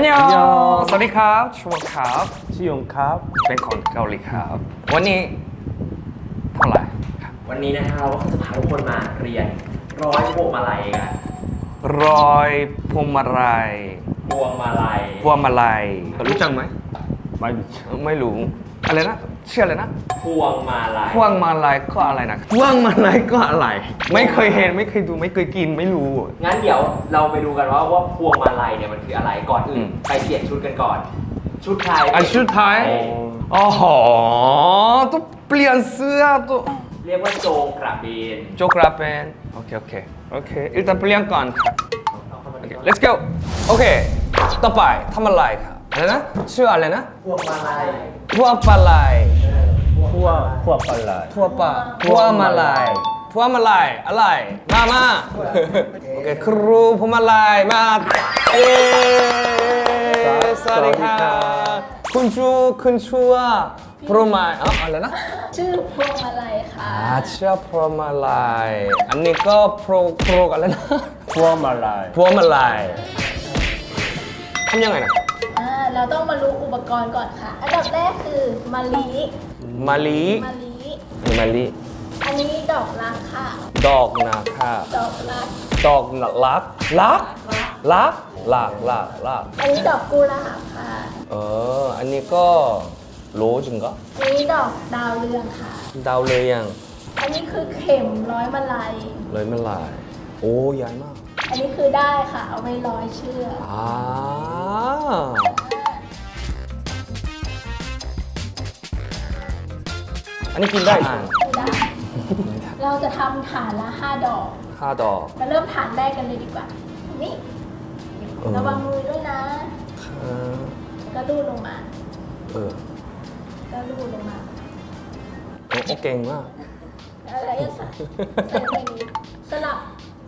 อันยออันยอง สวัสดีครับชวครับ ชิยงครับ เป็นคนเกาหลีครับ วันนี้เท่าไหร่วันนี้นะฮะเราก็จะพาทุกคนมาเรียนร้อยพวงมาลัยกันร้อยพวงมาลัยพวงมาลัยพวงมาลัย รู้จักไหม ไม่รู้ ไม่รู้ อะไรนะ เชื่ออะไรนะ พวงมาลัยพวงมาลัยก็อะไรนะพวงมาลัยก็อะไร ไม่เคยเห็นไม่เคยดูไม่เคยกินไม่รู้ งั้นเดี๋ยวเราไปดูกันว่าว่าพวงมาลัยเนี่ยมันคืออะไรก่อนอื่อืนมไปเปลี่ยนชุดกันก่อน ชุดไทยอะชุดไทยเอออ๋อต้องเปลี่ยนเสื้อตัวเรียกว่าโจงกระเบนโจกราเป็นโอเคโอเคโอเค일단เปลี่ยนก่อนครับเอาเข้ามาโอในเคก่อน let's go โอเค ต่อไปทำอะไรครับ อะไรนะชื่ออะไรนะพวงมาลัยทั่วปลาไหลพวกพวกอะไรทั่วปลาทั่วมาลายทั่วมาลายอะไรมามาโอเคครูพวงมาลายมาเย้สวัสดีค่ะคุณชูคุณชัวโปรไมอ๋ออะไรนะชื่อพวงมาลัยค่ะ อาเชื่อพวงมาลายอันนี้ก็โปรโปรอะไรนะพวกมาลายพวงมาลายทำยังไงนะอ่า เราต้องมารู้อุปกรณ์ก่อนค่ะ อันดับแรกคือมะลิมะลิมะลินี่มะลิ อันนี้ดอกรักค่ะ ดอกนาค่ะดอกรัก ดอกลักลักลักลักลักลักอันนี้ดอกกุหลาบค่ะ เออ อันนี้ก็โรสจริงก็อันนี้ดอกดาวเรืองค่ะ ดาวเลยยังอันนี้คือเข็มร้อยมาลัย เลยไม่ลาย โอ้ใหญ่มาก อันนี้คือได้ค่ะ เอาไว้ร้อยเชือก อ่า อันนี้กินได้อ่านไม่ได้เราจะทำฐานละห้าดอก ห้าดอกมาเริ่มฐานแรกกันเลยดีกว่า นี่เออระวังมือด้วยนะ เออแล้วก็ลูดลงมา เออก็ลูดลงมาโอ้โอ้เก่งมากอะไรอะค่ะใส่ไปนี้สลับ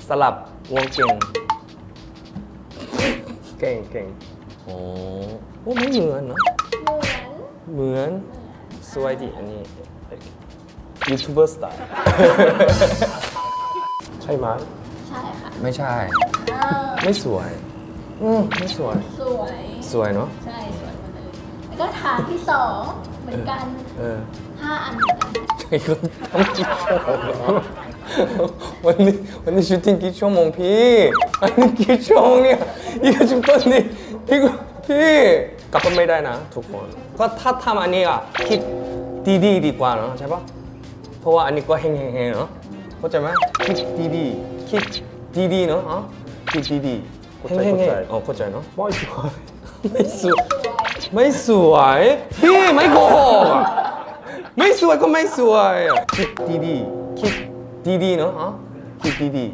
สลับวงเก่ง เก่งเก่งโอ้โอ้ไม่เหมือนเนอะเหมือนเหมือน สวยดีอันนี้ยูทูบเบอร์สไตล์ ใช่ไหมใช่ค่ะไม่ใช่อ่าไม่สวย อืมไม่สวย สวย สวยเนาะใช่ สวยหมดเลย แล้วก็ฐานที่สองเหมือนกันเออห้าอันเหมือนกันใช่ก็ต้องกี่ชั่วโมงวันนี้วันนี้ชูตติ้งกี่ชั่วโมงพี่อันนี้กี่ชั่วโมงเนี่ยอีกจุดต้นนี่อีกพี่กลับก็ไม่ได้นะทุกคน ก็ถ้าทำอันนี้อะคิด ดีๆดีกว่าเนอะใช่ปะเพราะว่าอันนี้ก็แห้งๆๆเนาะเข้าใจไหมคิดดีๆคิดดีๆเนาะอ๋อคิดดีๆแห้งๆๆอ๋อเข้าใจเนาะไม่สวยไม่สวยไม่สวยพี่ไม่โกหกอะไม่สวยก็ไม่สวยอะคิดดีๆคิดดีๆเนาะอ๋อคิดดี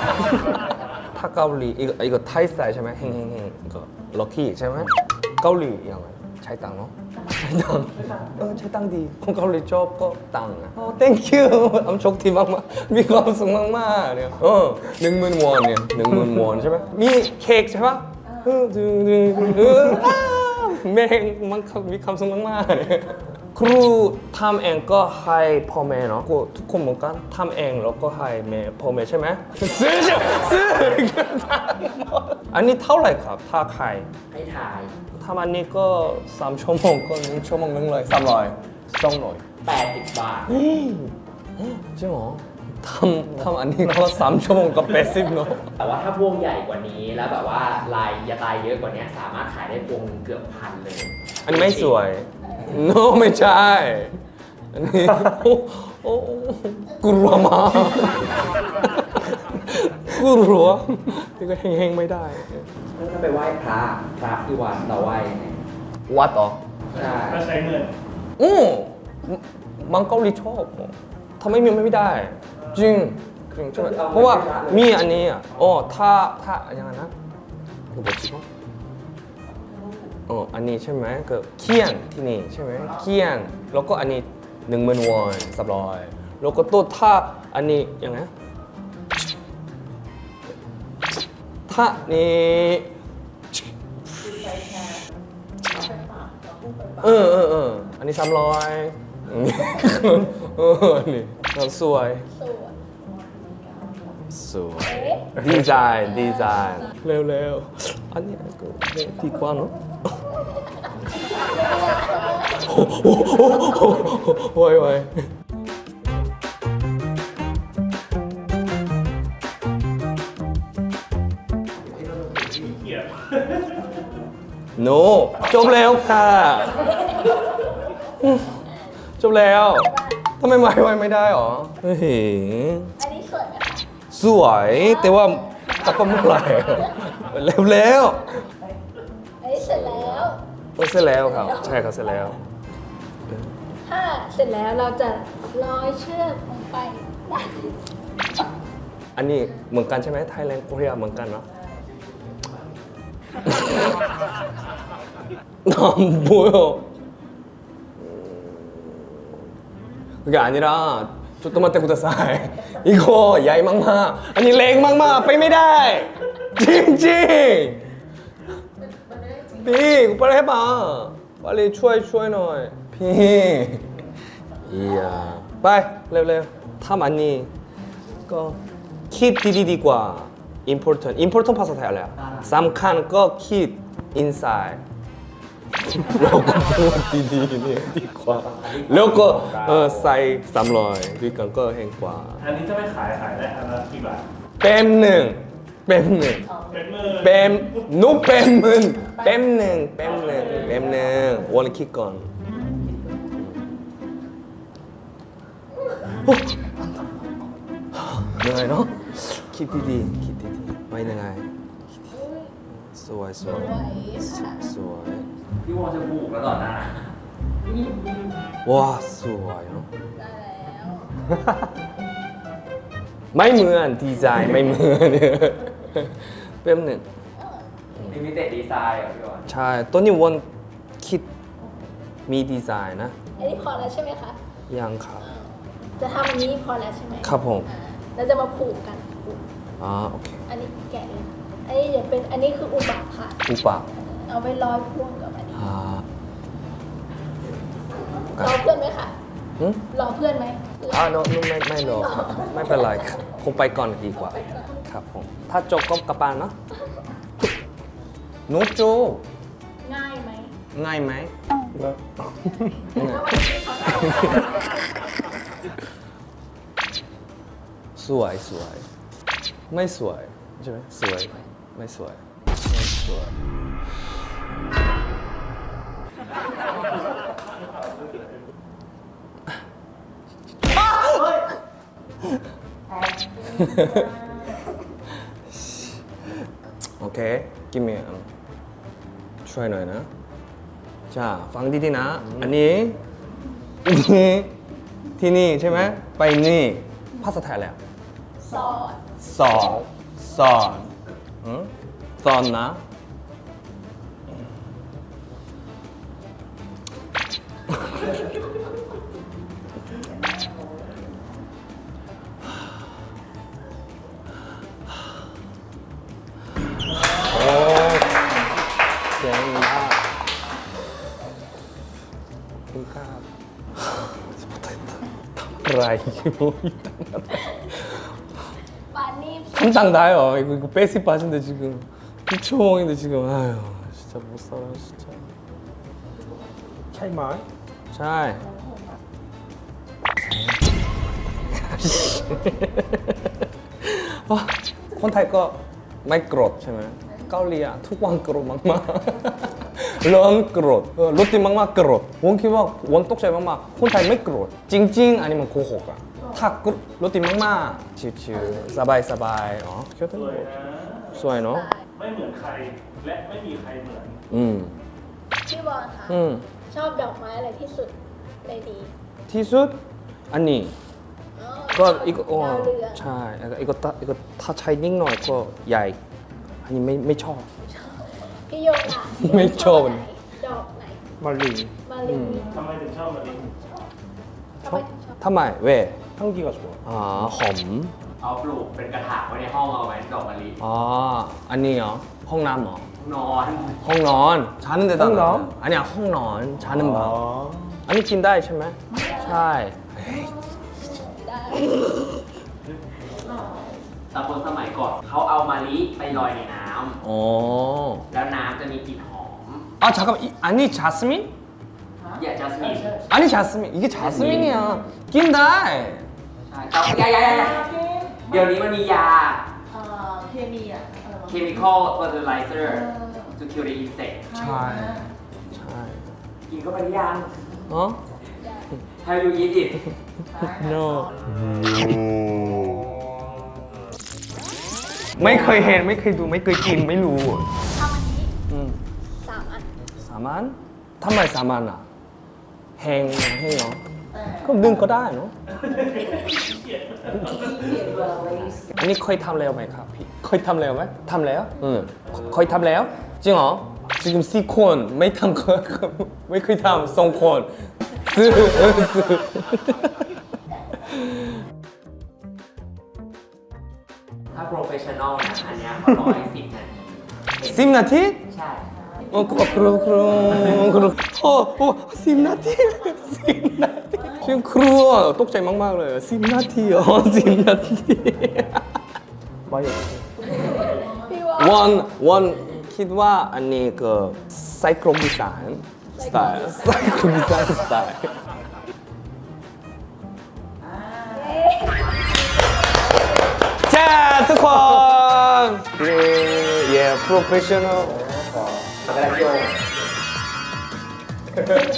ๆถ้าเกาหลีอีกอีกไทยสไตล์ใช่ไหมเฮงเฮงเฮงก็ล็อกกี้ใช่ไหมเกาหลียังไงใช้ตังค์เนาะ ใช้ตังค์เออใช้ตังค์ดีคนเกาหลีชอบก็ตังค์อะโอ้ thank you อำโชคดีมาก ๆ มีความสุขมาก ๆ เนี่ยเออหนึ่งหมื่นวอนเนี่ยหนึ่งหมื่นวอนใช่ไหมมีเค้กใช่ปะเออดึงดึงเอออ้าวแม่งมันมีความสุขมาก ๆเลยครูทำเองก็ให้พ่อแม่เนาะกูทุกคนเหมือนกันทำเองแล้วก็ให้แม่พ่อแม่ใช่ไหมซื้อใช่ซื้ออันนี้เท่าไหร่ครับถ้าใคร ให้ถ่าย ทำอันนี้ก็สามชั่วโมงก็หนึ่งชั่วโมงหนึงเลยสามร้อยสองร้อย80 บาท จริงเหรอทำทำอันนี้ก็สามชั่วโมงกับแปดสิบเนาะแต่ว่าถ้าพวงใหญ่กว่านี้แล้วแบบว่าลายยาตายเยอะกว่านี้สามารถขายได้พวงหนึ่งเกือบพันเลย อันนี้ไม่สวย no ไม่ใช่ อันนี้โอ้โอ้กลัวมากกลัวนี่ก็เฮงๆไม่ได้ ถ้าไปไหว้พระพระที่วัดเราไหว้ยังไงวัดเหรอใช่อืมมังเกาหลีชอบทำไมมีไม่ได้ จริงจริงใช่ไหมเพราะว่ามีอันนี้อะอ๋อถ้าถ้าอย่างนั้นนะคือบอกจริงอ๋ออันนี้ใช่ไหมก็เคียนที่นี่ใช่ไหมเคียนแล้วก็อันนี้หนึ่งหมื่นวอนสับร้อยแล้วก็ตัวถ้าอันนี้ยังไง ถ้านี่เออเออเอออันนี้สามร้อยอันนี้เออนนี้เราสวยสวย สวยดีไซน์ดีไซน์เร็วเร็วอันนี้ก็ดีกว่าเนอะโอ้โหโว้ยโว้ย โนจบแล้วค่ะอืมจบแล้วทำไมไม่ไว้ไม่ได้หรอเฮ้ยอันนี้สวยไหมคะสวยแต่ว่ากลับมาเมื่อไหร่เร็วแล้วอันนี้เสร็จแล้วเออเสร็จแล้วครับ ใช่ครับเสร็จแล้ว ถ้าเสร็จแล้วเราจะร้อยเชือกลงไปด้านอันนี้เหมือนกันใช่ไหมไทยแลนด์โคเรียเหมือนกันเนาะ 나안 보여. 그게 아니라 조또마 때보다 싸해. 이거 야이 막마 아니 랭 막마 빼미다 징징! 빙 빨리 해봐. 빨리 추아이 추아이 너이. 빙. 이야. 빨리 레레 타 많이. 거 키디디디과. Important important ภาษาไทยอะไรอะสำคัญก็คิด inside เราก็พูดดีๆนี่ดีกว่า แล้วก็เออใส่สามร้อยด้วยกันก็แพงกว่า อันนี้จะไม่ขายขายได้อันละกี่บาทเป็นหนึ่งเป็นหนึ่งเป็นหมื่นเป็นนุเป็นหมื่นเป็นหนึ่งเป็นหนึ่งเป็นหนึ่งวันคิดก่อนเหนื่อยเนาะคิดดีๆคิด ดีๆไม่เหนื่อยสวยสสววยยค่ะสวยพี่วอจะผูกแล้วต่อหน้าว้าสวยเนาะได้แล้วไม่เหมือนดีไซน์ไม่เหมือนเป็นหนึ่งลิมิเต็ดดีไซน์อะพี่วอนใช่ตัวนี้วันคิดมีดีไซน์นะอันนี้พอแล้วใช่ไหมคะยังครับ จะทำอันนี้พอแล้วใช่ไหมครับผมอ่าเราจะมาผูกกัน ผูกอ่าโอเคอันนี้แกะเลยอันนี้จะเป็นอันนี้คืออุบะค่ะ อุปะเอาไว้ร้อยพ่วงกับอันนี้อ่ารอเพื่อนไหมคะหึรอเพื่อนไหมอ่าโนโนไม่ไม่หรอกครับไม่เป็นไรครับผมไปก่อนดีกว่า ครับผม ถ้าจบก็กลับบ้านเนอะหนูโจง่ายไหมง่ายไหมสวยสวย ไม่สวยใช่ไหมสวยไม่สวยไม่สวยโอเคกิมมี่ช่วยหน่อยนะจ้าฟังดีๆนะ อันนี้อันนี้ที่นี่ใช่ไหมไปนี่ภาษาไทยแล้วสอด สอนสอนอืมสอนนะ โอ้เจ๋งมากขอบคุณครับทำอะไรอยู่ปานี่ 당장 나요. 이거, 이거 베이스 빠진데 지금. 2초몽인데 지금. 아유, 진짜 못 살아, 진짜. 차이만. 차이. 아, 콘타이 거 마이크롯 채널. 까올리야, 투광 그롯 막마. 런 그롯. 로띠 막마 그롯. 원키막 원독자 막마. 콘타이 맥그롯. 찡찡 아니면 고호가. กอะถ้าโกรธรถติดมากๆชิวๆสบายๆอ๋อคิดว่าสวยนะ สวยเนาะไม่เหมือนใคร และไม่มีใครเหมือน อืมพี่บอลค่ะอืมชอบดอกไม้อะไรที่สุดในดีที่สุดอันนี้ อ๋อก็อีกอ๋อดาวเรืองใช่แล้วก็อีกตาอีกถ้าใช้นิ่งหน่อยก็ใหญ่ อันนี้ไม่ไม่ชอบ พี่โยกอะไม่ชอบไหนดอกไหนมาลีมาลีทำไมถึงชอบมาลีทำไมถึงชอบ ทำไมเว่ 향기가 좋아 อ๋อหอม เอาปลูกเป็นกระถางไว้ในห้องเอาไว้ดอกมะลิ อ๋ออันนี้เหรอห้องน้ำเหรอน อน ห้องนอน자는 데다ห้องนอน 아니야ห้องนอน자는 방 아, อันนี้กินได้ใช่ไหมใช่ ได้ เ แต่คนสมัยก่อนเขาเอามะลิไปลอยในน้ อ๋อ ำแล้วน้ำจะมีกลิ่นหอม 아 잠깐만 이, 아니 자스민? อย่าจัสมิน 아니 자스민 이게 자스민이야 낀다 ช่ต้องยายายาเดี๋ยวนี้มันมียา เอ่อเคมีอะอะไรวะ chemical fertilizer เออ to kill the insect ใช่ ใช่กินเข้าไปหรือยัง เนาะ How you eat it no ไม่เคยเห็นไม่เคยดูไม่เคยกินไม่รู้ทำอันนี้สามอันสามอันทำไมสามอันอะแหงแหงเหรอ ก็ดึงก็ได้เนาะอันนี้เคยทำแล้วไหมครับพี่เคยทำแล้วไหมทำแล้วเออเคยทำแล้ว จริงเหรอจริงสี่คนไม่ทำก็ไม่เคยทำสองคนซื้อเออซื้อถ้า professional นะอันเนี้ยเขาร้อยสิบนาทีสิบนาที ใช่ โอ้ครูครูครูครูโอ้โอ้สิบนาทีสิบนาทีชิงครูอะตกใจมาก ๆ เลยสิบนาทีอ๋อสิบนาทีพี่วอนวันวันคิดว่าอันนี้ก็ไซโครบิสานสไตล์ไซโครบิสานสไตล์จ้าทุกคนเย้เย้ professional กระดาษโยง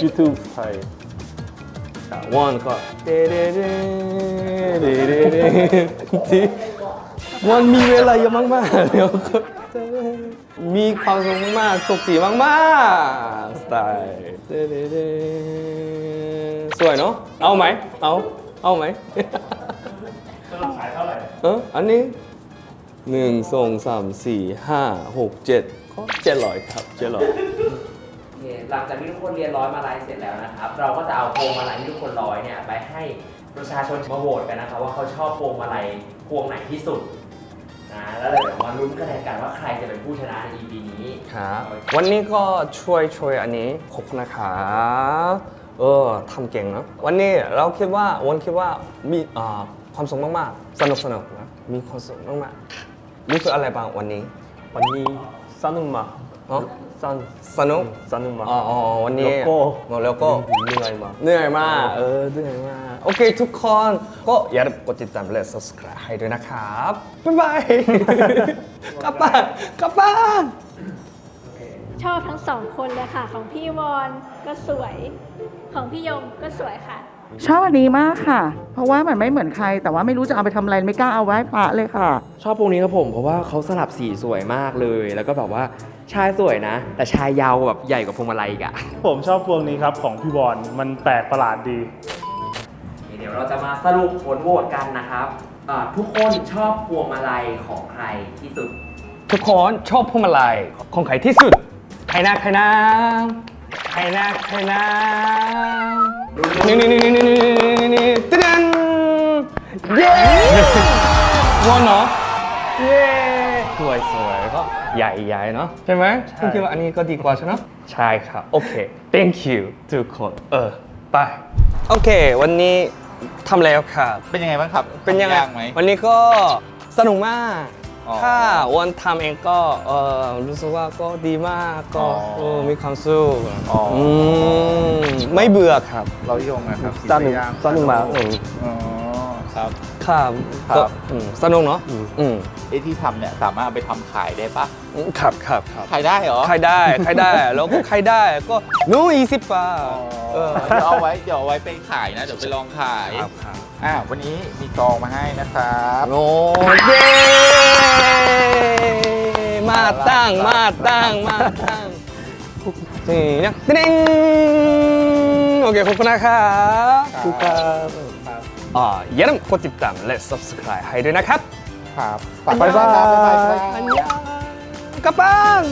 YouTube ไทยวันก็เดเดเดเดเดเดที่วันมีเวลาเยอะมากๆเดี๋ยวก็มีความสุขมากๆโชคดีมากๆสไตล์เดเดเดสวยเนาะเอาไหมเอาเอาไหมสรุปขายเท่าไหร่เอออันนี้หนึ่งสองสามสี่ห้าหกเจ็ด ก็เจ็ดร้อยครับเจ็ดร้อยโอเคหลังจากที่ทุกคนเรียนร้อยมาลัยเสร็จแล้วนะครับ เราก็จะเอาพวงมาลัยที่ทุกคนร้อยเนี่ยไปให้ประชาชนมาโหวตกันนะครับว่าเขาชอบพวงมาลัยพวงไหนที่สุดนะแล้วเดี๋ยวมาลุ้นคะแนนกันว่าใครจะเป็นผู้ชนะใน EP นี้ครับวันนี้ก็ช่วยช่วยอันนี้ขอบคุณนะครับเออทำเก่งเนอะวันนี้เราคิดว่าวันคิดว่ามีอ่าความสุขมากๆ สนุกสนุกนะมีความสุขมากๆรู้สึกอะไรบ้างวันนี้ วันนี้ สนุกมากเนาะสนุกสนุกสนุกมากอ๋ออ๋อวันนี้แล้วก็อ๋อแล้วก็เหนื่อยมากเหนื่อยมากเออเหนื่อยมากโอเค ทุกคนก็อย่าลืมกดติดตามและ subscribe ให้ด้วยนะครับ บ๊ายบายกลับบ้านกลับบ้านชอบทั้งสองคนเลยค่ะ ของพี่วอนก็สวย ของพี่ยมก็สวยค่ะ ชอบอันนี้มากค่ะ เพราะว่ามันไม่เหมือนใคร แต่ว่าไม่รู้จะเอาไปทำอะไรไม่กล้าเอาไว้พระเลยค่ะ ชอบพวงนี้ครับผมเพราะว่าเขาสลับสีสวยมากเลย แล้วก็แบบว่าชายสวยนะ แต่ชายยาวแบบใหญ่กว่าพวงมาลัยอีกอะผมชอบพวงนี้ครับของพี่บอลมันแปลกประหลาดดี เดี๋ยวเราจะมาสรุปผลโหวตกันนะครับอ่าทุกคนชอบพวงมาลัยของใครที่สุด ทุกคนชอบพวงมาลัยของใครที่สุด ใครนะใครนะใครนะใครนะ นี่นี่นี่นี่นี่นี่นี่ตึ๊ดนเย้งอนเนาะเย้สวยสวยก็ใหญ่ใหญ่เนาะใช่ไหมคุณคิดว่าอันนี้ก็ดีกว่าใช่ไหมใช่ครับโอเค thank you ทุกคนเออไปโอเค วันนี้ทำแล้วครับเป็นยังไงบ้างครับ เป็นยังไงวันนี้ก็สนุกมากถ้าวันทำเองก็เออรู้สึกว่าก็ดีมากก็มีความสุขอืม ไม่เบื่อครับ เราโยงนะครับสนุกย่างสนุกมากเออ อ๋อครับ ครับครับ ก็อืมสนุกเนาะอืมไอ้ที่ทำเนี่ยสามารถเอาไปทำขายได้ปะครับครับครับขายได้เหรอใครได้ใครได้ แล้วก็ใครได้ก็นู้อีสิบบาทอ๋อเออเดี๋ยวเอาไว้เดี๋ยวเอาไว้ไปขายนะเดี๋ยวไปลองขายครับครับอ่าวันนี้มีกองมาให้นะครับโอ้เย้มาตั้งมาตั้งมาตั้งนี่นะติ๊งโอ เคขอบคุณนะครับขอบคุณครับอ่าอย่าลืมกดติดตามและ subscribe ให้ด้วยนะครับครับฝากไว้บ้างครับบ๊ายบายครับอันยองกลับบ้าน